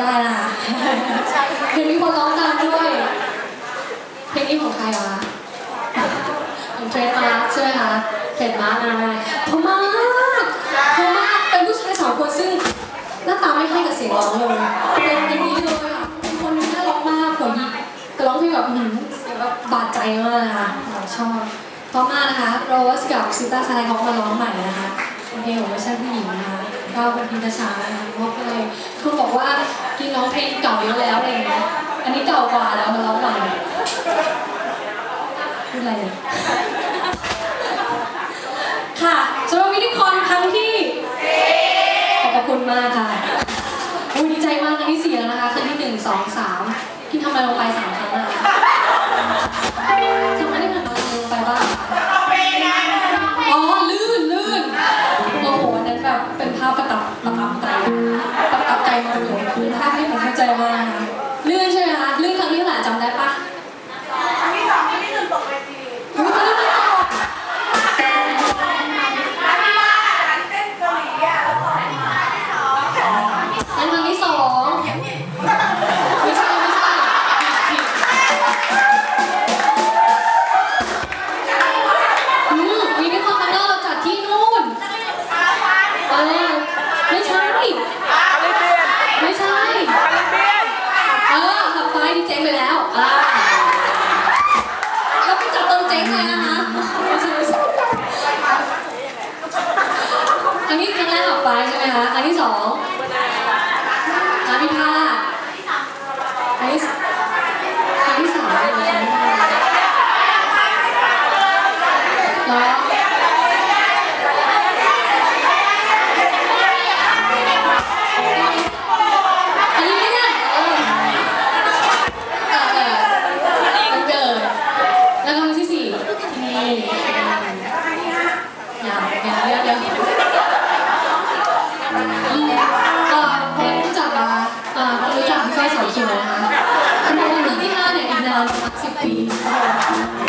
ได้นะคะเพลงนี้คนร้องตามด้วย เพลงนี้ของใครวะของเทรนมาร์คใช่ไหมคะเทรนมาร์คนะเพราะมากเพราะมากเป็นผู้ชายสองคนซึ่งหน้าตาไม่ให้กับเสียงร้องเลยเป็นอย่างนี้เลยอะเป็นคนนึงน่ารักมากหัวหยิกแต่ร้องเพลงแบบอื้อหือเสียงแบบบาดใจมากนะคะเราชอบเพราะมากนะคะโรสกับซิต้าซายเขามาร้องใหม่นะคะเป็นเพลงของเวอร์ชันผู้หญิงนะคะ ก็เป็นพิมพ์ช้านะคะเพราะเลยคุณบอกว่ากินร้องเพลงเก่าเยอะแล้วอะไรอย่างเงี้ยอันนี้เก่ากว่าแล้วมาร้องใหม่พูดอะไรเนี่ยค่ะสำหรับวิดีคอนครั้งที่ขอบคุณมากค่ะดีใจมากครั้งที่สี่แล้วนะคะครั้งที่หนึ่งสองสามที่ทำอะไรลงไปสามครั้งอะ ไม่ใช่ คาริเบียนไม่ใช่ คาริเบียนเออขับไฟที่เจ๊งไปแล้ว อ่า แล้วไปจัดตรงเจ๊งเลยนะคะไม่ใช่ไม่ใช่อันนี้ครั้งแรกขับไฟใช่ไหมคะ อันที่สองอันที่พลาดอันที่สอันที่สามเลยอันที่พลาดแล้วอั เอ่อคนรู้จักอะอ่ารู้จักพี่ก้อยสอนคิวนะคะคุณบอกว่าเรื่องที่ห้าเนี่ยอีกนานมาณสิบปี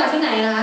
จากที่ไหนนะ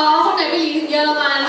ก็คนไหนไปหลีถึงเยอรมัน